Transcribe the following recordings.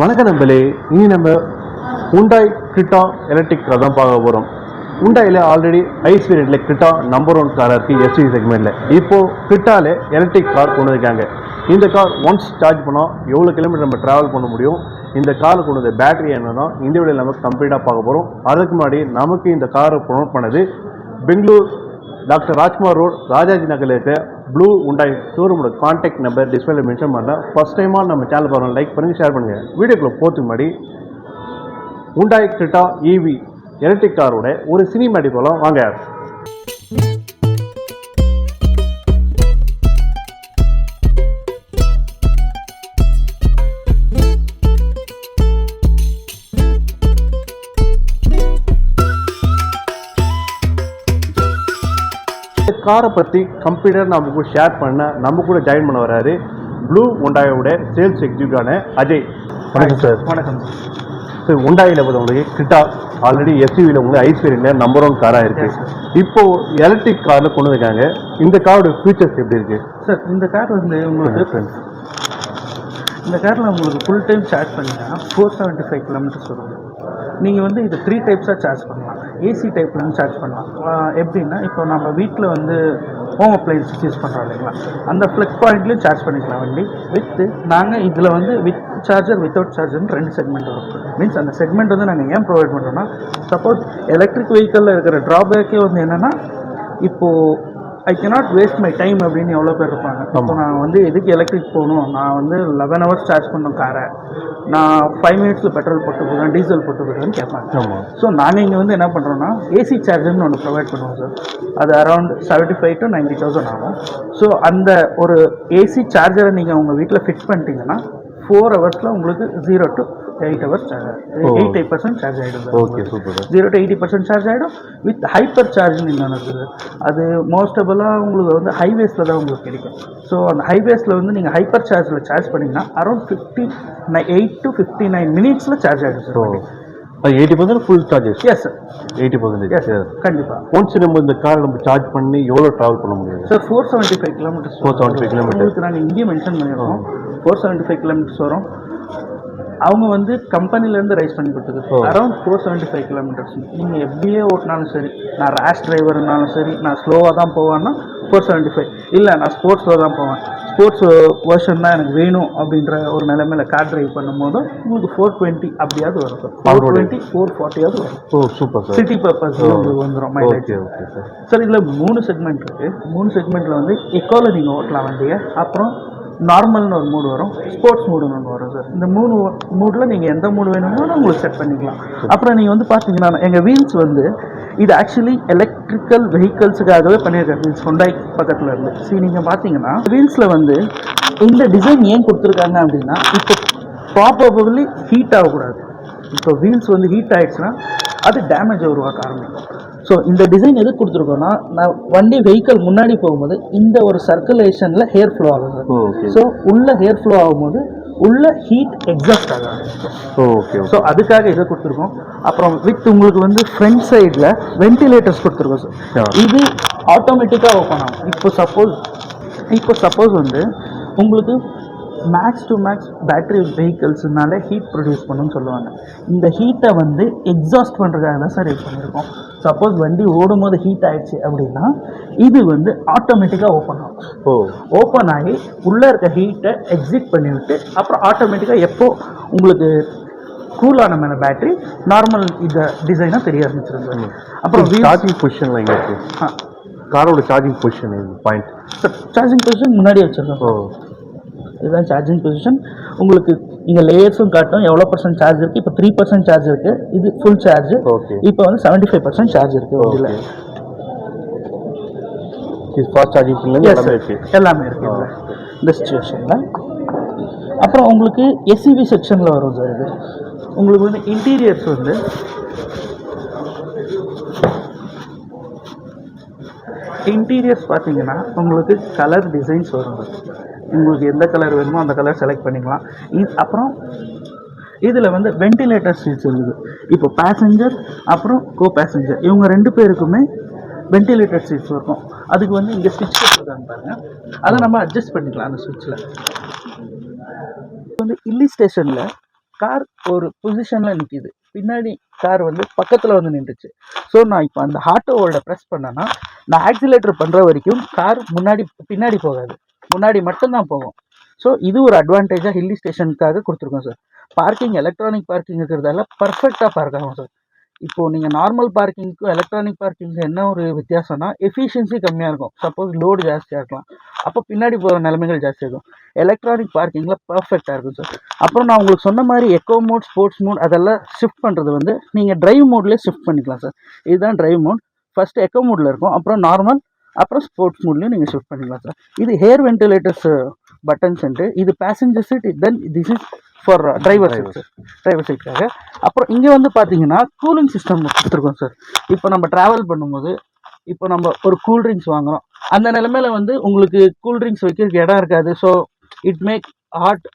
வணக்கம் நம்பளே இனி நம்ம உண்டாய் கிரிட்டா எலக்ட்ரிக் கார் தான் பார்க்க போகிறோம் உண்டாயில் ஆல்ரெடி ஐஸ் பீரியடில் கிட்டா நம்பர் ஒன் காராக இருக்குது எஸ்டி செக்மெண்ட்டில் இப்போது கிட்டாவில் எலக்ட்ரிக் கார் கொண்டு வந்திருக்காங்க. இந்த கார் ஒன்ஸ் சார்ஜ் பண்ணால் எவ்வளோ கிலோமீட்டர் நம்ம ட்ராவல் பண்ண முடியும்? இந்த காரில் கொண்டு வந்த பேட்டரி என்ன தான் இந்த வீடியோ நம்ம கம்ப்ளீட்டாக பார்க்க போகிறோம் அதுக்கு முன்னாடி நமக்கு இந்த காரை ப்ரொமோட் பண்ணது பெங்களூர் டாக்டர் ராஜ்குமார் ரோட் ராஜாஜி நகரில் இருக்க ப்ளூ உண்டாய் ஷோரூமோட காண்டாக்ட் நம்பர் டிஸ்பிளே மென்ஷன் பண்ணல ஃபஸ்ட் டைமாக நம்ம சேனல் பாருங்கள் லைக் பண்ணுங்கள் ஷேர் பண்ணுங்கள் வீடியோக்குள்ள போகிறதுக்கு முன்னாடி உண்டாய் கிரிட்டா ஈவி எலக்ட்ரிக் காரோட ஒரு சினிமேட்டிக் போகலாம் வாங்க. காரை பற்றி கம்ப்ளீட்டாக நம்ம கூட ஷேர் பண்ண நம்ம கூட ஜாயின் பண்ண வராரு ப்ளூ உண்டாயோட சேல்ஸ் எக்ஸிக்யூட்டிவான அஜய். வணக்கம் சார் வணக்கம். சார் உண்டாயில் பார்த்து உங்களுக்கு கிட்டா ஆல்ரெடி எஸ்யூவியில் உங்களுக்கு ஐஸ் வேரியண்ட்ல நம்பர் ஒன் காராக இருக்கு. இப்போ எலக்ட்ரிக் காரில் கொண்டு வந்திருக்காங்க. இந்த காரோட ஃபீச்சர்ஸ் எப்படி இருக்கு? சார் இந்த கார் வந்து உங்களுக்கு இந்த காரில் உங்களுக்கு ஃபுல் டைம் சார்ஜ் பண்ணிங்கன்னா ஃபோர் செவன்ட்டி ஃபைவ் கிலோமீட்டர்ஸ் வரும். நீங்கள் வந்து இது த்ரீ டைப்ஸாக சார்ஜ் பண்ணலாம். ஏசி டைப்லேருந்து சார்ஜ் பண்ணலாம். எப்படின்னா இப்போ நம்ம வீட்டில் வந்து ஹோம் அப்ளைன்ஸ் யூஸ் பண்ணுறோம் இல்லைங்களா? அந்த ஃப்ளக் பாயிண்ட்லேயும் சார்ஜ் பண்ணிக்கலாம் வண்டி. வித்து நாங்கள் இதில் வந்து வித் சார்ஜர் வித்தவுட் சார்ஜர்னு ரெண்டு செக்மெண்ட் வரும். மீன்ஸ் அந்த செக்மெண்ட் வந்து நாங்கள் ஏன் ப்ரொவைட் பண்ணுறோம்னா சப்போஸ் எலக்ட்ரிக் வெஹிக்கிளில் இருக்கிற ட்ராபேக்கே வந்து என்னென்னா இப்போது I cannot waste my time அப்படின்னு எவ்வளோ பேர் இருப்பாங்க. இப்போ நான் வந்து எதுக்கு எலக்ட்ரிக் போகணும்? நான் வந்து லெவன் ஹவர்ஸ் சார்ஜ் பண்ணணும் காரை நான் ஃபைவ் மினிட்ஸில் பெட்ரோல் போட்டு போகிறேன் டீசல் போட்டு போகிறேன்னு கேட்பாங்க. ஸோ நாங்கள் இங்கே வந்து என்ன பண்ணுறோன்னா ஏசி சார்ஜர்னு ஒன்று ப்ரொவைட் பண்ணுவோம் சார் அது around seventy five to ninety thousand ஆகும். ஸோ அந்த ஒரு ஏசி சார்ஜரை நீங்கள் உங்கள் வீட்டில் ஃபிக்ஸ் பண்ணிட்டீங்கன்னா ஃபோர் ஹவர்ஸில் உங்களுக்கு zero to eight hours. Eight eight percent charge ஆகிடும் okay super zero to eighty percent charge ஆகிடும் வித் ஹைப்பர் சார்ஜ்னு இன்னொன்று இருக்குது அது மோஸ்டபுளாக உங்களுக்கு வந்து ஹைவேஸில் தான் உங்களுக்கு கிடைக்கும் ஸோ அந்த ஹைவேஸில் வந்து நீங்கள் ஹைப்பர் சார்ஜில் சார்ஜ் பண்ணிங்கன்னா around fifty eight to fifty nine மினிட்ஸில் சார்ஜ் ஆகிடும் sir eighty percent full charges yes sir eighty percentage yes sir கண்டிப்பாக ஒன்ஸ் நம்ம இந்த காரை நம்ம சார்ஜ் பண்ணி எவ்வளோ ட்ராவல் பண்ண முடியும் sir four seventy five kilometers 475 kilometers. உங்களுக்கு நாங்கள் இங்கேயே மென்ஷன் பண்ணியிருக்கோம் ஃபோர் செவன்ட்டி ஃபைவ் கிலோமீட்டர்ஸ் வரும் அவங்க வந்து கம்பெனிலேருந்து ரைஸ் பண்ணி கொடுத்தது. ஓ. Around four seventy five kilometers நீங்கள் எப்படியே ஓட்டினாலும் சரி நான் ரேஷ் டிரைவர்னாலும் சரி நான் ஸ்லோவாக தான் போவேன்னா ஃபோர் செவன்ட்டி ஃபைவ் இல்லை நான் ஸ்போர்ட்ஸில் தான் போவேன். ஸ்போர்ட்ஸ் வெர்ஷன் தான் எனக்கு வேணும் அப்படின்ற ஒரு நிலைமையில கார் டிரைவ் பண்ணும்போது உங்களுக்கு ஃபோர் டுவெண்ட்டி அப்படியாவது வரும் சார் ஃபோர். டுவெண்ட்டி ஃபோர் ஃபார்ட்டியாவது வரும். Oh super sir city purpose உங்களுக்கு வந்துடும் மைலேஜ் சார் இதில் மூணு செக்மெண்ட் இருக்கு. மூணு செக்மெண்ட்டில் வந்து எக்கோவில் நீங்கள் ஓட்டலாம் வண்டியை. அப்புறம் நார்மல்னு ஒரு மூடு வரும். ஸ்போர்ட்ஸ் மூடுன்னு ஒன்று வரும் சார் இந்த மூணு மூடில் நீங்கள் எந்த மூடு வேணும்னாலும் உங்களுக்கு செட் பண்ணிக்கலாம். அப்புறம் நீங்கள் வந்து பார்த்தீங்கன்னா எங்கள் வீல்ஸ் வந்து இது ஆக்சுவலி எலக்ட்ரிக்கல் வெஹிக்கல்ஸுக்காகவே பண்ணியிருக்காங்க வீல்ஸ் ஹொண்டாய் பக்கத்தில் இருந்து. சரி நீங்கள் பார்த்தீங்கன்னா வீல்ஸில் வந்து இந்த டிசைன் ஏன் கொடுத்துருக்காங்க அப்படின்னா இப்போ ப்ராபபிளி ஹீட் ஆகக்கூடாது. இப்போ வீல்ஸ் வந்து ஹீட் ஆகிடுச்சுன்னா அது டேமேஜ் உருவாக்க ஆரம்பிக்கும். ஸோ இந்த டிசைன் எதுக்கு கொடுத்துருக்கோன்னா நான் வண்டி வெஹிக்கல் முன்னாடி போகும்போது இந்த ஒரு சர்க்குலேஷனில் ஹேர் ஃப்ளோ ஆகும் சார். ஓகே ஸோ உள்ள ஹேர் ஃப்ளோ ஆகும்போது உள்ள ஹீட் எக்ஸாஸ்ட் ஆக ஆரம்பிக்கும் ஓகே ஸோ அதுக்காக இதை கொடுத்துருக்கோம். அப்புறம் வித் உங்களுக்கு வந்து ஃப்ரண்ட் சைடில் வென்டிலேட்டர்ஸ் கொடுத்துருக்கோம். சார். இது ஆட்டோமேட்டிக்காக ஓப்பன் ஆகும். இப்போ சப்போஸ் இப்போ சப்போஸ் வந்து உங்களுக்கு மேக்ஸ் டு மேக்ஸ் பேட்டரி வெஹிக்கிள்ஸ்னால ஹீட் ப்ரொடியூஸ் பண்ணுன்னு சொல்லுவாங்க. இந்த ஹீட்டை வந்து எக்ஸாஸ்ட் பண்ணுறதுக்காக தான் சார் இது பண்ணியிருக்கோம். சப்போஸ் வண்டி ஓடும்போது ஹீட் ஆயிடுச்சு அப்படின்னா இது வந்து ஆட்டோமேட்டிக்காக ஓப்பன் ஆகும். ஓ. ஓப்பன் ஆகி உள்ளே இருக்க ஹீட்டை எக்ஸிட் பண்ணிவிட்டு அப்புறம் ஆட்டோமேட்டிக்காக எப்போ உங்களுக்கு கூலான மேலே பேட்டரி நார்மல் இந்த டிசைனாக தெரிய ஆரம்பிச்சிருங்க அப்புறம் சார்ஜிங் பொசிஷன்ல எங்க இருக்கு? ஆ. காரோட சார்ஜிங் பொசிஷன் இது பாயிண்ட் சார் சார்ஜிங் பொசிஷன் முன்னாடி வச்சிருக்கோம் ஓ. இதுதான் சார்ஜிங் பொசிஷன் உங்களுக்கு இங்கே லேயர்ஸும் காட்டும். எவ்வளோ பர்சன்ட் சார்ஜ் இருக்குது இப்போ த்ரீ பர்சன்ட் சார்ஜ் இருக்குது இது ஃபுல் சார்ஜ் ஓகே இப்போ வந்து செவன்ட்டி ஃபைவ் பர்சன்ட் சார்ஜ் இருக்குது இது ஃபாஸ்ட் சார்ஜிங் எல்லாமே sir. இருக்கு. எல்லாமே இருக்கு இதுல. இந்த சுச்சுவேஷனில் அப்புறம் உங்களுக்கு எஸ்யூவி செக்ஷனில் வரும் சார் இது. உங்களுக்கு வந்து இன்டீரியர்ஸ் வந்து இன்டீரியர்ஸ் பார்த்தீங்கன்னா உங்களுக்கு கலர் டிசைன்ஸ் வரும். உங்களுக்கு எந்த கலர் வேணுமோ அந்த கலர் செலக்ட் பண்ணிக்கலாம். இது அப்புறம் இதில் வந்து வெண்டிலேட்டர் சீட்ஸ் இருக்குது. இப்போ பேசஞ்சர் அப்புறம் கோ பேசஞ்சர் இவங்க ரெண்டு பேருக்குமே வென்டிலேட்டர் சீட்ஸ் இருக்கும். அதுக்கு வந்து இங்கே ஸ்விட்ச் போட்டுருக்காங்க பாருங்க. அதை நம்ம அட்ஜஸ்ட் பண்ணிக்கலாம் அந்த ஸ்விட்சில் வந்து இல்லி ஸ்டேஷனில் கார் ஒரு பொசிஷனில் நிற்கிது பின்னாடி கார் வந்து பக்கத்தில் வந்து நின்றுச்சு. ஸோ நான் இப்போ அந்த ஹாட்டோவோட ப்ரெஸ் பண்ணேன்னா நான் ஆக்சிலேட்டர் பண்ணுற வரைக்கும் கார் முன்னாடி பின்னாடி போகாது. முன்னாடி மட்டும்தான் போகும். ஸோ இது ஒரு அட்வான்டேஜாக ஹில்லி ஸ்டேஷனுக்காக கொடுத்துருக்கோம் சார் பார்க்கிங் எலக்ட்ரானிக் பார்க்கிங் இருக்கிறதால பர்ஃபெக்டாக பார்க் ஆகும் சார் இப்போ நீங்கள் நார்மல் பார்க்கிங்க்கும் எலக்ட்ரானிக் பார்க்கிங்க்கு என்ன ஒரு வித்தியாசம்னா எஃபிஷியன்சி கம்மியாக இருக்கும். சப்போஸ் லோடு ஜாஸ்தியாக இருக்கலாம். அப்போ பின்னாடி போகிற நிலைமைகள் ஜாஸ்தியாக இருக்கும். எலக்ட்ரானிக் பார்க்கிங்கில் பர்ஃபெக்டாக இருக்கும் சார் அப்புறம் நான் உங்களுக்கு சொன்ன மாதிரி எக்கோ மோட் ஸ்போர்ட்ஸ் மோட் அதெல்லாம் ஷிஃப்ட் பண்ணுறது வந்து நீங்கள் ட்ரைவ் மோட்லேயே ஷிஃப்ட் பண்ணிக்கலாம் சார் இதுதான் ட்ரைவ் மோட் ஃபஸ்ட்டு எக்கோ மோடில் இருக்கும். அப்புறம் நார்மல் அப்புறம் ஸ்போர்ட்ஸ் மூட்லையும் நீங்கள் ஷிஃப்ட் பண்ணிக்கலாம் சார் இது ஹேர் வென்டிலேட்டர்ஸ் பட்டன்ஸ்ன்ட்டு இது passenger seat then this is for driver seat sir driver சீட்காக அப்புறம் இங்கே வந்து பார்த்தீங்கன்னா கூலிங் சிஸ்டம் கொடுத்துருக்கோம் சார் இப்போ நம்ம ட்ராவல் பண்ணும்போது இப்போ நம்ம ஒரு கூல் ட்ரிங்க்ஸ் அந்த நிலமையில வந்து உங்களுக்கு கூல் ட்ரிங்க்ஸ் வைக்கிறதுக்கு இடம் இருக்காது. ஸோ இட் மேக் ஹாட்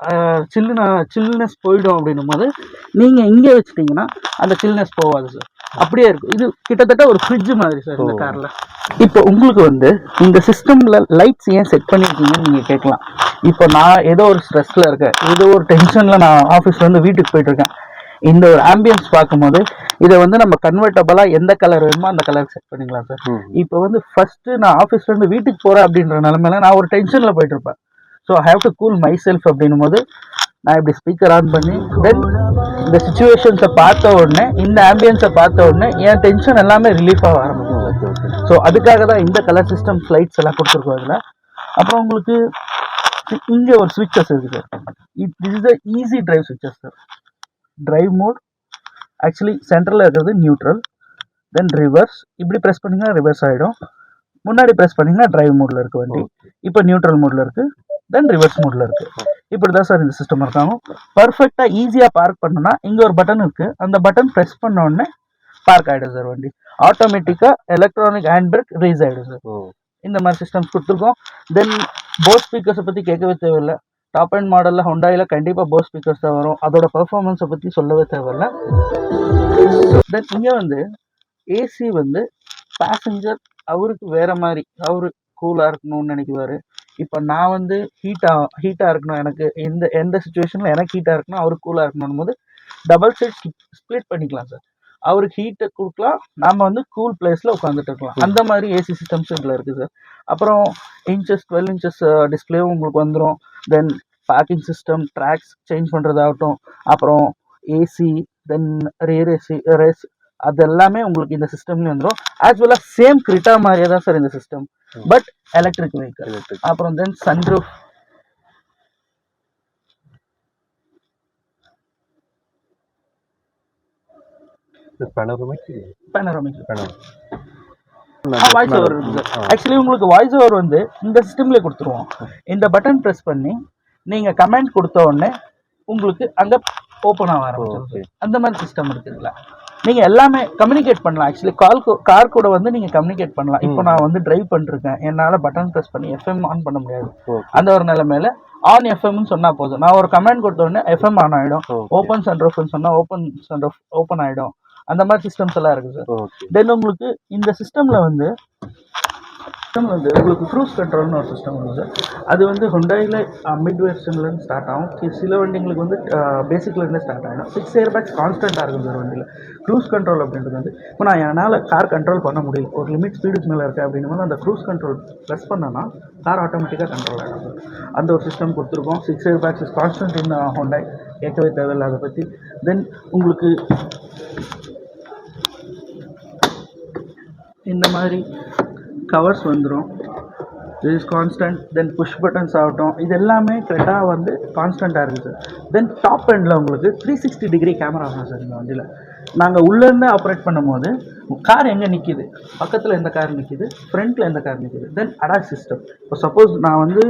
சில்லுனா சில்னஸ் போயிடும் அப்படின்னும் போது நீங்கள் இங்கே வச்சிட்டிங்கன்னா அந்த சில்னஸ் போகாது சார் அப்படியே இருக்கும். இது கிட்டத்தட்ட ஒரு ஃப்ரிட்ஜ் மாதிரி சார் இந்த. காரில் இப்போ உங்களுக்கு வந்து இந்த சிஸ்டமில் லைட்ஸ் ஏன் செட் பண்ணியிருக்கீங்கன்னு நீங்கள் கேட்கலாம். இப்போ நான் ஏதோ ஒரு ஸ்ட்ரெஸ்ஸில் இருக்கேன். ஏதோ ஒரு டென்ஷனில் நான் ஆஃபீஸ்லேருந்து வீட்டுக்கு போயிட்டு இருக்கேன் இந்த ஒரு ஆம்பியன்ஸ் பார்க்கும்போது இதை வந்து நம்ம கன்வெர்ட்டபுளாக எந்த கலர் வேணுமோ அந்த கலர் செட் பண்ணிக்கலாம் சார். இப்போ வந்து ஃபர்ஸ்ட் நான் ஆஃபீஸ்ல இருந்து வீட்டுக்கு போறேன் அப்படின்ற நிலமையில நான் ஒரு டென்ஷன்ல போயிட்டு இருப்பேன் so I have to cool my self அப்படின்னும் போது நான் இப்படி ஸ்பீக்கர் ஆன் பண்ணி தென் இந்த சுச்சுவேஷன்ஸை பார்த்த உடனே இந்த ஆம்பியன்ஸை பார்த்த உடனே என் டென்ஷன் எல்லாமே ரிலீஃப் ஆக ஆரம்பிக்கும். ஸோ அதுக்காக தான் இந்த கலர் சிஸ்டம் ஸ்லைட்ஸ் எல்லாம் கொடுத்துருக்கோம் அதில் அப்புறம் உங்களுக்கு இங்கே ஒரு ஸ்விட்சஸ் இருக்குது this is the easy drive ஸ்விட்சஸ் sir drive mode actually சென்டரில் இருக்கிறது நியூட்ரல் தென் ரிவர்ஸ் இப்படி ப்ரெஸ் பண்ணிங்கன்னா ரிவர்ஸ் ஆகிடும் முன்னாடி ப்ரெஸ் பண்ணிங்கன்னா டிரைவ் மோடில் இருக்கு வண்டி. இப்போ நியூட்ரல் மோடில் இருக்கு. தென் ரிவர்ஸ் மோடில் இருக்கு. இப்படி தான் சார் இந்த சிஸ்டம் இருக்காங்க. பர்ஃபெக்டாக ஈஸியாக பார்க் பண்ணணும்னா இங்கே ஒரு பட்டன் இருக்கு. அந்த பட்டன் ப்ரெஸ் பண்ண உடனே பார்க் ஆகிடும் சார் வண்டி. ஆட்டோமேட்டிக்காக எலக்ட்ரானிக் ஹேண்ட் பிரேக் ரீஸ் ஆகிடும் சார் இந்த மாதிரி சிஸ்டம்ஸ் கொடுத்துருக்கோம். தென் போஸ் ஸ்பீக்கர்ஸை பற்றி கேட்கவே தேவையில்லை. டாப் அண்ட் மாடலில் ஹொண்டாயில் கண்டிப்பாக போஸ் ஸ்பீக்கர்ஸ் தான் வரும். அதோட பெர்ஃபார்மன்ஸை பற்றி சொல்லவே தேவையில்ல. தென் இங்கே வந்து ஏசி வந்து பேசஞ்சர் அவருக்கு வேற மாதிரி அவரு கூலாக இருக்கணும்னு நினைக்குவாரு இப்போ நான் வந்து ஹீட்டாக ஹீட்டாக இருக்கணும். எனக்கு எந்த எந்த சுச்சுவேஷனில் எனக்கு ஹீட்டாக இருக்கணும் அவருக்கு கூலாக இருக்கணும் போது டபுள் சைட் ஸ்ப்ளிட் பண்ணிக்கலாம் சார் அவருக்கு ஹீட்டை கொடுக்கலாம். நம்ம வந்து கூல் பிளேஸில் உட்காந்துட்டு இருக்கலாம். அந்த மாதிரி ஏசி சிஸ்டம்ஸ் இதில் இருக்குது சார் அப்புறம் இன்ச்சஸ் டுவெல் இன்ச்சஸ் டிஸ்பிளேவும் உங்களுக்கு வந்துடும் then parking system tracks change பண்ணுறதாகட்டும் அப்புறம் AC then rear AC race அது எல்லாமே உங்களுக்கு இந்த சிஸ்டம்லேயும் வந்துடும் ஆஸ் வெல் சேம் கிரிட்டா மாதிரியே தான் சார் இந்த சிஸ்டம் பட் எலக்ட்ரிக் வெஹிக்கல் அப்புறம் then sunroof voice over actually உங்களுக்கு வாய்ஸ் ஓவர் வந்து இந்த சிஸ்டம்லேயே கொடுத்துருவோம். இந்த பட்டன் ப்ரெஸ் பண்ணி நீங்கள் கமெண்ட் கொடுத்த உடனே உங்களுக்கு அங்கே ஓப்பன் ஆக ஆரம்பிச்சிடும். ஓகே அந்த மாதிரி சிஸ்டம் இருக்குதுல்ல. நீங்கள் எல்லாமே கம்யூனிகேட் பண்ணலாம். ஆக்சுவலி கால் கார் கூட வந்து நீங்கள் கம்யூனிகேட் பண்ணலாம். இப்போ நான் வந்து டிரைவ் பண்ணிருக்கேன் என்னால் பட்டன் ப்ரெஸ் பண்ணி எஃப்எம் ஆன் பண்ண முடியாது. அந்த ஒரு நிலைமையில ஆன் எஃப்எம்னு சொன்னா போதும். நான் ஒரு கமெண்ட் கொடுத்த உடனே எஃப்எம் ஆன் ஆயிடும். ஓப்பன் சன்ரூஃப்னு சொன்னா ஓப்பன் சன்ரூஃப் ஓப்பன் ஆயிடும். அந்த மாதிரி சிஸ்டம்ஸ் எல்லாம் இருக்கு சார் தென் உங்களுக்கு இந்த சிஸ்டம்ல வந்து சிஸ்டம் வந்து உங்களுக்கு க்ரூஸ் கண்ட்ரோல்னு ஒரு சிஸ்டம் வந்து சார் அது வந்து ஹுண்டாயில் மிட் வெர்ஷன்லேருந்து ஸ்டார்ட் ஆகும். சில வண்டிங்களுக்கு வந்து பேசிக்லேருந்தே ஸ்டார்ட் ஆகிடும் சிக்ஸ் இயர் பேக்ஸ் கான்ஸ்டண்ட்டாக இருக்கும் சார் வண்டியில். க்ரூஸ் கண்ட்ரோல் அப்படின்றது வந்து இப்போ நான் என்னால் கார் கண்ட்ரோல் பண்ண முடியல. ஒரு லிமிட் ஸ்பீடுக்கு மேலே இருக்கேன் அப்படின்னும் போது அந்த க்ரூஸ் கண்ட்ரோல் ப்ரெஸ் பண்ணனா கார் ஆட்டோமேட்டிக்காக கண்ட்ரோல் ஆகிடும் சார் அந்த ஒரு சிஸ்டம் கொடுத்துருக்கோம். Six airbags is constant in Hyundai கேட்கவே தேவையில்லை அதை பற்றி தென் உங்களுக்கு இந்த மாதிரி கவர்ஸ் வந்துடும் is constant then push buttons ஆகட்டும். இது எல்லாமே கரெக்டாக வந்து கான்ஸ்டண்ட்டாக இருக்குது சார் தென் டாப் எண்டில் உங்களுக்கு த்ரீ சிக்ஸ்டி டிகிரி கேமரா ஆகும் சார் இந்த வண்டியில். நாங்கள் உள்ளேருந்து ஆப்ரேட் பண்ணும்போது கார் எங்கே நிற்கிது பக்கத்தில் எந்த கார் நிற்கிது ஃப்ரண்ட்டில் எந்த கார் நிற்கிது தென் அடாக் சிஸ்டம் இப்போ சப்போஸ் நான் வந்து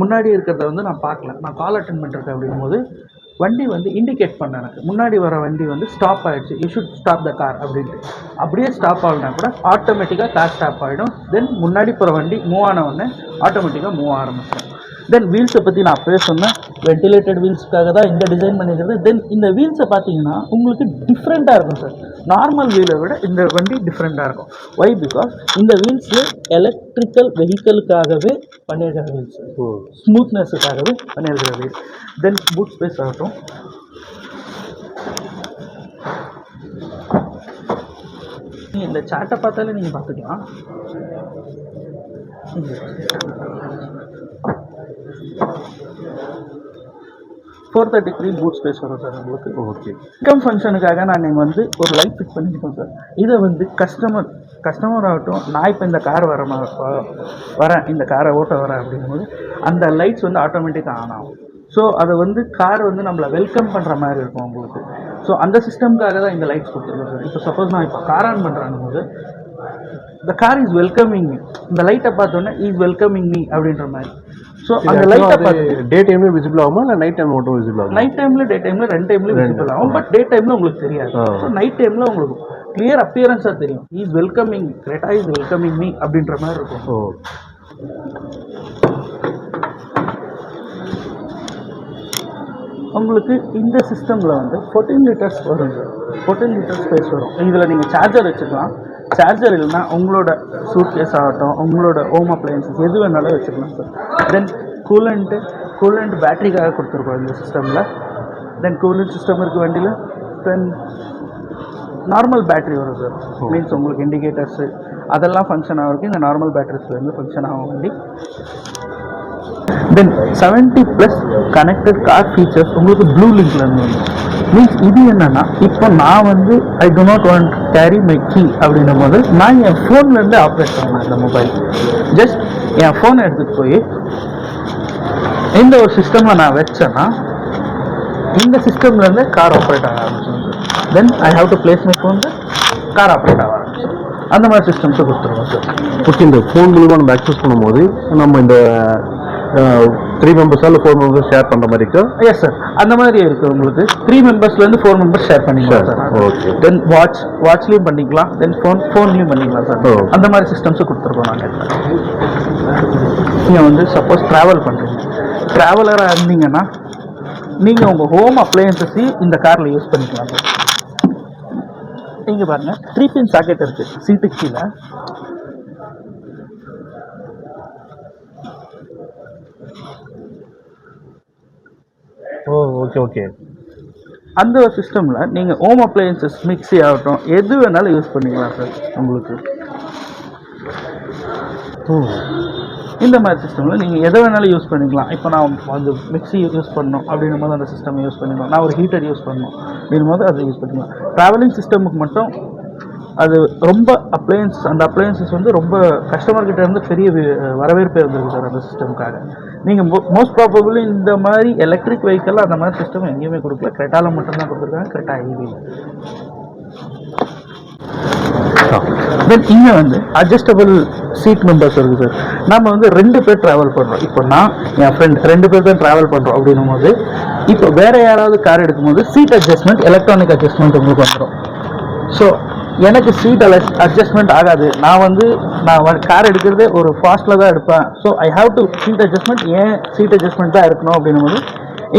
முன்னாடி இருக்கிறத வந்து நான் பார்க்கல. நான் கால் அட்டன் பண்ணிருக்கேன் அப்படிங்கும்போது வண்டி வந்து இண்டிகேட் பண்ண எனக்கு. முன்னாடி வர வண்டி வந்து ஸ்டாப் ஆகிடுச்சு you should stop the car அப்படின்ட்டு. அப்படியே ஸ்டாப் ஆகலனா கூட ஆட்டோமேட்டிக்காக கார் ஸ்டாப் ஆகிடும் தென் முன்னாடி போகிற வண்டி மூவ் ஆன உடனே ஆட்டோமேட்டிக்காக மூவ் ஆரம்பிச்சிடும். தென் வீல்ஸை பற்றி நான் அப்பவே சொன்னேன். வென்டிலேட்டட் வீல்ஸுக்காக தான் இந்த டிசைன் பண்ணிக்கிறது தென் இந்த வீல்ஸை பார்த்தீங்கன்னா உங்களுக்கு டிஃப்ரெண்ட்டாக இருக்கும் சார் நார்மல் வீலை விட இந்த வண்டி டிஃப்ரெண்ட்டாக இருக்கும். வை பிகாஸ் இந்த வீல்ஸு எலக்ட்ரிக்கல் வெஹிக்கிளுக்காகவே பண்ணியிருக்கிற வீல்ஸ் ஸ்மூத்னஸுக்காகவே பண்ணியிருக்கிற வீல் தென் பூட் ஸ்பேஸ் ஆகட்டும். நீங்கள் இந்த சார்ட்டை பார்த்தாலே நீங்கள் பார்த்துக்கலாம். Four thirty three boot space வரும் சார் உங்களுக்கு. ஓகே இன்கம் ஃபங்க்ஷனுக்காக நான் நீங்கள் வந்து ஒரு லைட் ஃபிட் பண்ணியிருக்கோம் சார் இதை வந்து கஸ்டமர் கஸ்டமர் ஆகட்டும் நான் இப்போ இந்த கார் வர வரேன் இந்த காரை ஓட்ட வரேன் அப்படிங்கும்போது அந்த லைட்ஸ் வந்து ஆட்டோமேட்டிக்காக ஆன் ஆகும். ஸோ அதை வந்து கார் வந்து நம்மளை வெல்கம் பண்ணுற மாதிரி இருக்கும் உங்களுக்கு. ஸோ அந்த சிஸ்டம்காக தான் இந்த லைட்ஸ் கொடுத்துருக்கோம் சார் இப்போ சப்போஸ் நான் இப்போ கார் ஆன் பண்ணுறாங்க போது இந்த கார் இஸ் வெல்கமிங் இந்த லைட்டை பார்த்தோன்னே இஸ் வெல்கமிங் மீ அப்படின்ற மாதிரி. ஸோ அந்த லைட்டை பார்த்து டே டைம்ல விசிபிள் ஆகுமா? இல்லை நைட் டைம் மட்டும் விசிபிள் ஆகுமா? நைட் டைம்ல டே டைம்ல ரெண்டு. டைம்ல விசிபிள் ஆகும். பட் டே டைம்ல உங்களுக்கு தெரியாது. ஸோ நைட் டைம்ல உங்களுக்கு கிளியர் அப்பியரன்ஸாக தெரியும். Is welcoming Creta is welcoming me அப்படின்ற மாதிரி இருக்கும். ஓ. உங்களுக்கு இந்த சிஸ்டமில் வந்து ஃபோர்டீன் லிட்டர்ஸ் வரும். ஃபோர்டீன் லிட்டர்ஸ் ஸ்பேஸ் வரும். இதில் நீங்கள் சார்ஜர் வச்சுக்கலாம். சார்ஜர் இல்லைன்னா உங்களோட சூட் கேஸ் ஆகட்டும் உங்களோட ஹோம் அப்ளையன்சஸ் எது வேணாலும் வச்சுக்கலாம் சார் தென் கூலண்ட்டு கூலண்ட் பேட்டரிக்காக கொடுத்துருக்கோம் இந்த சிஸ்டமில் தென் கூலண்ட் சிஸ்டம் இருக்குது வண்டியில். தென் நார்மல் பேட்டரி வரும் சார் மீன்ஸ் உங்களுக்கு இண்டிகேட்டர்ஸு அதெல்லாம் ஃபங்க்ஷன் ஆகிறதுக்கு இந்த நார்மல் பேட்டரிஸ்லேருந்து ஃபங்க்ஷன் ஆகும் வண்டி. Then seventy plus connected car features உங்களுக்கு ப்ளூ லிங்க்ல இருந்து வந்து மீன்ஸ் இது என்னன்னா இப்போ நான் வந்து I do not want carry my key அப்படின்னும் போது நான் என் ஃபோன்லேருந்து ஆப்ரேட் பண்ணேன் இந்த மொபைல் ஜஸ்ட் என் ஃபோனை எடுத்துகிட்டு போய் இந்த ஒரு சிஸ்டமில் நான் வச்சேன்னா இந்த சிஸ்டம்லேருந்து கார் ஆப்ரேட் ஆக ஆரம்பிச்சிருந்தேன் then I have to place my phone car operate ஆக ஆரம்பிச்சிடும் அந்த மாதிரி சிஸ்டம்ஸை கொடுத்துருவோம் சார் ஓகே இந்த ஃபோன் மூலமாக நம்ம ஆக்சஸ் பண்ணும்போது நம்ம இந்த த்ரீ மெம்பர்ஸா இல்லை ஃபோர் மெம்பர்ஸ் ஷேர் பண்ணுற மாதிரி இருக்கா எஸ் சார் அந்த மாதிரி இருக்கு உங்களுக்கு. த்ரீ மெம்பர்ஸ்லேருந்து ஃபோர் மெம்பர்ஸ் ஷேர் பண்ணிக்கலாம் சார் okay. தென் வாட்ச் வாட்ச்லேயும் பண்ணிக்கலாம். தென் ஃபோன் ஃபோன்லேயும் பண்ணிக்கலாம் சார். அந்த மாதிரி சிஸ்டம்ஸை கொடுத்துருக்கோம் நாங்கள் நீங்கள் வந்து சப்போஸ் ட்ராவல் பண்ணுறீங்க ட்ராவலராக இருந்தீங்கன்னா நீங்கள் உங்கள் ஹோம் அப்ளையன்சஸையும் இந்த காரில் யூஸ் பண்ணிக்கலாம் சார் இங்கே பாருங்கள் த்ரீ பின் சாக்கெட் இருக்குது சீட்டுக்கு கீழே. ஓ ஓகே ஓகே அந்த ஒரு சிஸ்டமில் நீங்கள் ஹோம் அப்ளையன்சஸ் மிக்ஸி ஆகட்டும் எது வேணாலும் யூஸ் பண்ணிக்கலாம் சார் உங்களுக்கு. இந்த மாதிரி சிஸ்டமில் நீங்கள் எதை வேணாலும் யூஸ் பண்ணிக்கலாம். இப்போ நான் வந்து மிக்ஸி யூஸ் பண்ணணும் அப்படின்னும் போது அந்த சிஸ்டம் யூஸ் பண்ணிக்கலாம். நான் ஒரு ஹீட்டர் யூஸ் பண்ணணும் அப்படின்னும் போது அதை யூஸ் பண்ணிக்கலாம். ட்ராவலிங் சிஸ்டமுக்கு மட்டும் அது ரொம்ப அப்ளையன்ஸ் அந்த அப்ளையன்சஸ் வந்து ரொம்ப கஸ்டமர் கிட்ட இருந்து பெரிய வரவேற்பு இருந்திருக்கு சார் அந்த சிஸ்டம்காக நீங்கள் மோஸ்ட் ப்ராபபிளி இந்த மாதிரி எலக்ட்ரிக் வெஹிக்கிள் அந்த மாதிரி சிஸ்டம் எங்கேயுமே கொடுக்கல. கிரெட்டாவில் மட்டும்தான் கொடுத்துருக்காங்க கிரெட்டா ஈவியில் தென் இங்கே வந்து அட்ஜஸ்டபிள் சீட் மெம்பர்ஸ் இருக்குது சார் நம்ம வந்து ரெண்டு பேர் ட்ராவல் பண்ணுறோம் இப்போ நான் என் ஃப்ரெண்ட் ரெண்டு பேர் தான் ட்ராவல் பண்ணுறோம் அப்படின்னும் போது இப்போ வேற யாராவது கார் எடுக்கும்போது சீட் அட்ஜஸ்ட்மெண்ட் எலக்ட்ரானிக் அட்ஜஸ்ட்மெண்ட் உங்களுக்கு வந்துடும் ஸோ எனக்கு சீட் அட்ஜஸ்ட்மெண்ட் ஆகாது. நான் வந்து நான் கார் எடுக்கிறதே ஒரு ஃபாஸ்ட்டில் தான் எடுப்பேன். So I have to seat adjustment ஏன் சீட் அட்ஜஸ்ட்மெண்ட் தான் இருக்கணும் அப்படின்னும் போது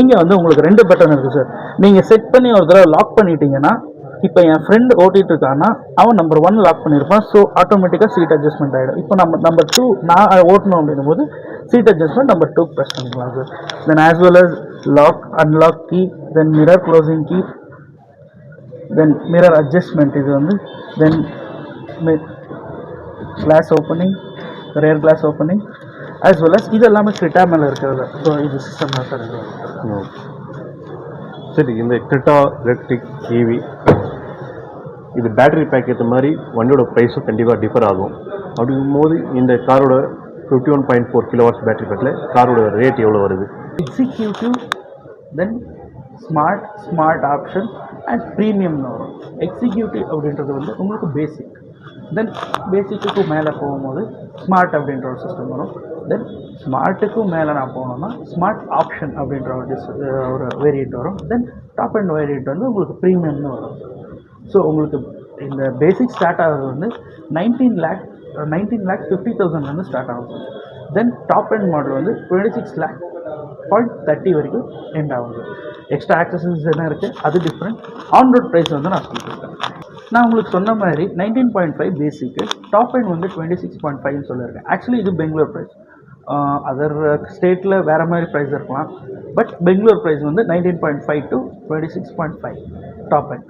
இங்கே வந்து உங்களுக்கு ரெண்டு பட்டன் இருக்குது சார் நீங்கள் செட் பண்ணி ஒரு தடவை லாக் பண்ணிட்டீங்கன்னா இப்போ என் ஃப்ரெண்டு ஓட்டிகிட்டு இருக்கான்னா அவன் நம்பர் ஒன் லாக் பண்ணியிருப்பான் ஸோ ஆட்டோமேட்டிக்காக சீட் அட்ஜஸ்ட்மெண்ட் ஆகிடும் இப்போ நம்ம நம்பர் டூ நான் ஓட்டணும் அப்படின்னும் போது seat adjustment number two press பண்ணிக்கலாம் sir then as well as lock unlock key then mirror closing key then mirror adjustment இது வந்து then glass opening rear glass opening as well as இது எல்லாமே criteria மேலே இருக்கிறது. ஸோ இது system sir சரி இந்த கிரிட்டா எலக்ட்ரிக் ஈவி இது பேட்டரி பேக் ஏற்ற மாதிரி வண்டியோட ப்ரைஸும் கண்டிப்பாக டிஃபர் ஆகும். அப்படிங்கும்போது இந்த காரோட fifty one point four kilo watts battery பேக்கில் காரோட ரேட் எவ்வளோ வருது? Executive then smart smart option and ப்ரீமியம்னு வரும் எக்ஸிக்யூட்டிவ் அப்படின்றது வந்து உங்களுக்கு பேசிக் தென் பேசிக்குக்கு மேலே போகும்போது ஸ்மார்ட் அப்படின்ற ஒரு சிஸ்டம் வரும். தென் ஸ்மார்ட்டுக்கும் மேலே நான் போனோம்னா ஸ்மார்ட் ஆப்ஷன் அப்படின்ற ஒரு டிஸ் ஒரு வேரியண்ட் வரும். தென் டாப் அண்ட் வேரியண்ட் வந்து உங்களுக்கு ப்ரீமியம்னு வரும். ஸோ உங்களுக்கு இந்த பேசிக் ஸ்டார்ட் ஆகிறது வந்து nineteen lakh nineteen lakh fifty தௌசண்ட்லேருந்து ஸ்டார்ட் ஆகுது. தென் டாப் அண்ட் மாடல் வந்து twenty six lakh point thirty வரைக்கும் எண்ட் ஆகுது. எக்ஸ்ட்ரா ஆக்சசரிஸ் என்ன இருக்குது அது டிஃப்ரெண்ட் ஆன் ரோட் ப்ரைஸ் வந்து நான் சொல்லியிருக்கேன் நான் உங்களுக்கு சொன்ன மாதிரி நைன்டீன் பாயிண்ட் ஃபைவ் பேசிக்கு டாப் அண்ட் வந்து டுவெண்ட்டி சிக்ஸ் பாயிண்ட் ஃபைவ்னு சொல்லியிருக்கேன். ஆக்சுவலி இது பெங்களூர் ப்ரைஸ் அதர் ஸ்டேட்டில் வேறு மாதிரி ப்ரைஸ் இருக்கலாம். பட் பெங்களூர் ப்ரைஸ் வந்து nineteen point five to twenty six point five top end